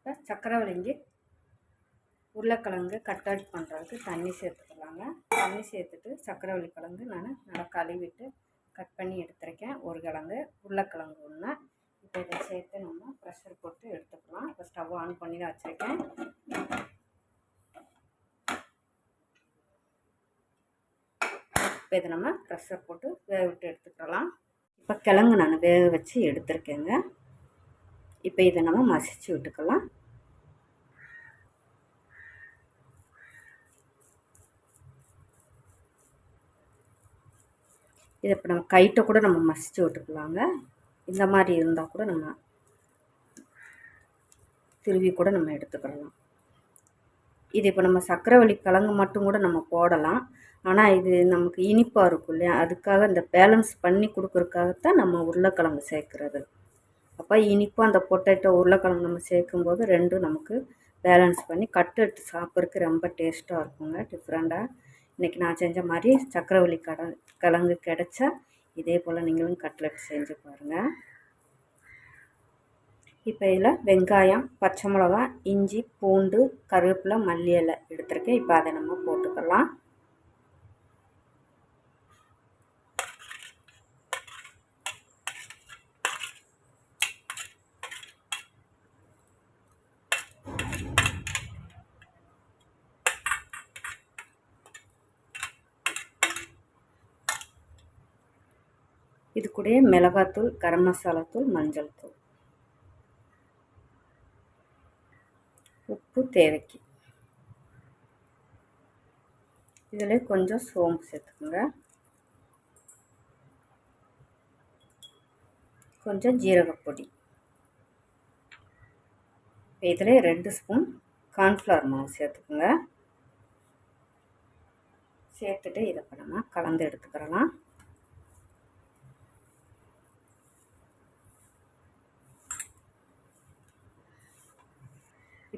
இப்போ சக்கரவள்ளிக்கு உருளைக்கிழங்கு cut out பண்ணுறதுக்கு தண்ணி சேர்த்துக்கலாங்க. தண்ணி சேர்த்துட்டு சக்கரவள்ளி கிழங்கு நான் நல்லா கழுவிட்டு கட் பண்ணி எடுத்துருக்கேன். ஒரு கிழங்கு உருளைக்கிழங்கு ஒன்று இப்போ இதை சேர்த்து நம்ம ப்ரெஷர் போட்டு எடுத்துக்கலாம். இப்போ ஸ்டவ் ஆன் பண்ணி தான் வச்சுருக்கேன். இப்போ இதை நம்ம ப்ரெஷர் போட்டு வேக விட்டு எடுத்துக்கலாம். இப்போ கிழங்கு நான் வேக வச்சு எடுத்துருக்கேங்க. இப்போ இதை நம்ம மசிச்சு விட்டுக்கலாம். இதை இப்போ நம்ம கைட்டை கூட நம்ம மசிச்சு விட்டுக்கலாங்க. இந்த மாதிரி இருந்தால் கூட நம்ம திருவி கூட நம்ம எடுத்துக்கலாம். இது இப்போ நம்ம சக்கரவள்ளி கிழங்கு மட்டும் கூட நம்ம போடலாம். ஆனால் இது நமக்கு இனிப்பாக இருக்கும் இல்லையா? அதுக்காக இந்த பேலன்ஸ் பண்ணி கொடுக்குறதுக்காகத்தான் நம்ம உருளைக்கிழங்கு சேர்க்குறது. அப்போ இனிப்பும் அந்த பொட்டேட்டோ உருளைக்கிழங்கு நம்ம சேர்க்கும்போது ரெண்டும் நமக்கு பேலன்ஸ் பண்ணி கட்டு சாப்பிட்றதுக்கு ரொம்ப டேஸ்ட்டாக இருக்குங்க. டிஃப்ரெண்ட்டாக இன்றைக்கி நான் செஞ்ச மாதிரி சக்கரவள்ளி கட கிழங்கு கிடச்சா இதே போல் நீங்களும் கட்லெட் செஞ்சு பாருங்கள் இப்போ இதில் வெங்காயம் பச்சை மிளகா இஞ்சி பூண்டு கருவேப்பிலை மல்லி இலை எடுத்துருக்கேன். இப்போ அதை நம்ம போட்டுக்கலாம். இது கூட மிளகாத்தூள் கரம் மசாலா தூள் மஞ்சள் தூள். உப்பு தேவைக்கு. இதில் கொஞ்சம் சோம்பு சேர்த்துக்கோங்க. கொஞ்சம் ஜீரகப்பொடி இதில் ரெண்டு ஸ்பூன் கார்ன்ஃப்ளவர் மாவு சேர்த்துக்கோங்க. சேர்த்துட்டு இதை பண்ணலாம் கலந்து எடுத்துக்கிறலாம்.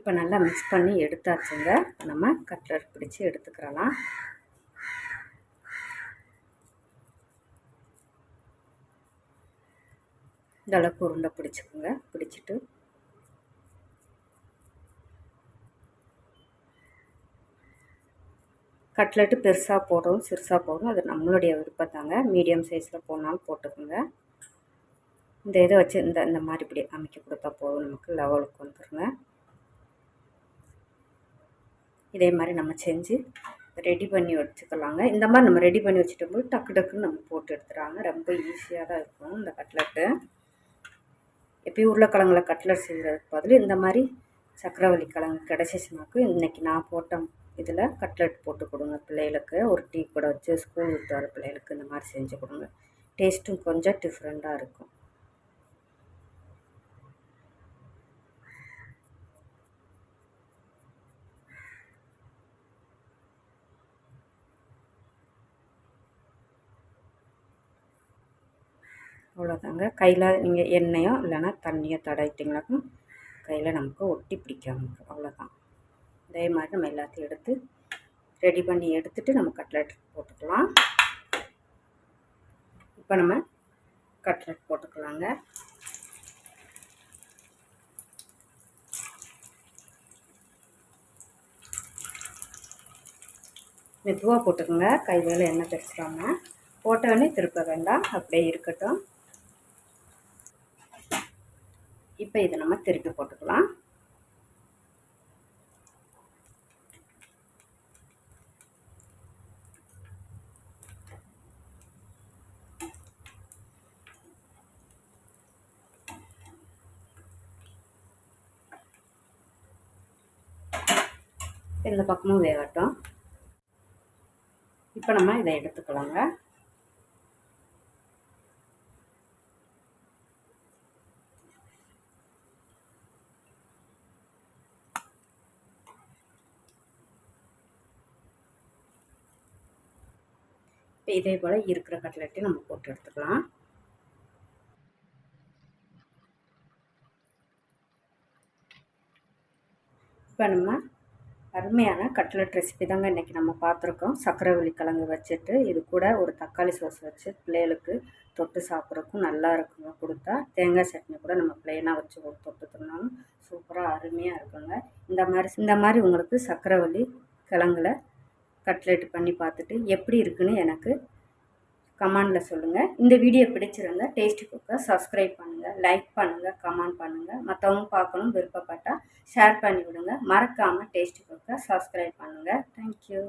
இப்போ நல்லா மிக்ஸ் பண்ணி எடுத்தாச்சுங்க. நம்ம கட்லர் பிடிச்சி எடுத்துக்கிறலாம். இந்த அளவுக்கு உருண்டை பிடிச்சிக்கோங்க. பிடிச்சிட்டு. கட்லெட்டு பெருசாக போடுறோம் சிறுசாக போடுறோம். அது நம்மளுடைய விருப்பத்தாங்க. மீடியம் சைஸில் போனாலும் போட்டுக்கோங்க. இந்த இதை வச்சு இந்த இந்த மாதிரி இப்படி அமைக்க கொடுத்தா போதும். நமக்கு லெவலுக்கு வந்துடுங்க இதே மாதிரி நம்ம செஞ்சு ரெடி பண்ணி வச்சுக்கலாங்க. இந்த மாதிரி நம்ம ரெடி பண்ணி வச்சுட்டோம்போது டக்கு டக்குன்னு நம்ம போட்டு எடுத்துகிறாங்க ரொம்ப ஈஸியாக தான் இருக்கும் இந்த கட்லெட்டு எப்பயும் உருளைக்கிழங்குல கட்லெட் செய்கிறதுக்கு பதில் இந்த மாதிரி சக்கரவள்ளி கிழங்கு கிடச்சிச்சுனாக்கு இன்றைக்கி நான் போட்ட இதில் கட்லெட் போட்டு கொடுங்க. பிள்ளைகளுக்கு ஒரு டீ கூட வச்சு ஸ்கூல் விட்டு வர பிள்ளைகளுக்கு இந்த மாதிரி செஞ்சு கொடுங்க. டேஸ்ட்டும் கொஞ்சம் டிஃப்ரெண்ட்டாக இருக்கும். அவ்வளோதாங்க கையில் நீங்கள் எண்ணெயோ இல்லைன்னா தண்ணியோ தடவிட்டிங்கனாக்கும் கையில் நமக்கு ஒட்டி பிடிக்காம இருக்கும் அவ்வளோதான் அதே மாதிரி நம்ம எல்லாத்தையும் எடுத்து ரெடி பண்ணி எடுத்துகிட்டு நம்ம கட்லெட் போட்டுக்கலாம். இப்போ நம்ம கட்லெட் போட்டுக்கலாங்க. மெதுவாக போட்டுக்கோங்க. கை வேலை எண்ணெய் தெரிச்சிடாமல் போட்டோடனே திருப்ப வேண்டாம். அப்படியே இருக்கட்டும். இப்போ இதை நம்ம திருப்பி போட்டுக்கலாம். இந்த பக்கமும் வேகட்டும். இப்போ நம்ம இதை எடுத்துக்கலாங்க. இப்போ இதே போல் இருக்கிற கட்லெட்டையும் நம்ம போட்டு எடுத்துக்கலாம். இப்போ நம்ம அருமையான கட்லட் ரெசிபி தாங்க இன்றைக்கி நம்ம பார்த்துருக்கோம். சக்கரவள்ளி கிழங்கு வச்சுட்டு இது கூட ஒரு தக்காளி சாஸ் வச்சு பிள்ளைகளுக்கு தொட்டு சாப்பிட்றதுக்கும் நல்லா இருக்குங்க. கொடுத்தா தேங்காய் சட்னி கூட நம்ம பிளெயினாக வச்சு தொட்டு தின்னாலும் சூப்பராக அருமையாக இருக்குங்க. இந்த மாதிரி இந்த மாதிரி உங்களுக்கு சக்கரவள்ளி கிழங்குல கட்லெட் பண்ணி பார்த்துட்டு எப்படி இருக்குன்னு எனக்கு கமெண்டில் சொல்லுங்கள் இந்த வீடியோ பிடிச்சிருந்தா டேஸ்டி குக்கை சப்ஸ்கிரைப் பண்ணுங்கள் லைக் பண்ணுங்கள் கமெண்ட் பண்ணுங்கள் மற்றவங்க பார்க்கணும் விருப்பப்பட்டால் ஷேர் பண்ணி விடுங்க. மறக்காமல் டேஸ்டி குக்கை சப்ஸ்கிரைப் பண்ணுங்கள் தேங்க்யூ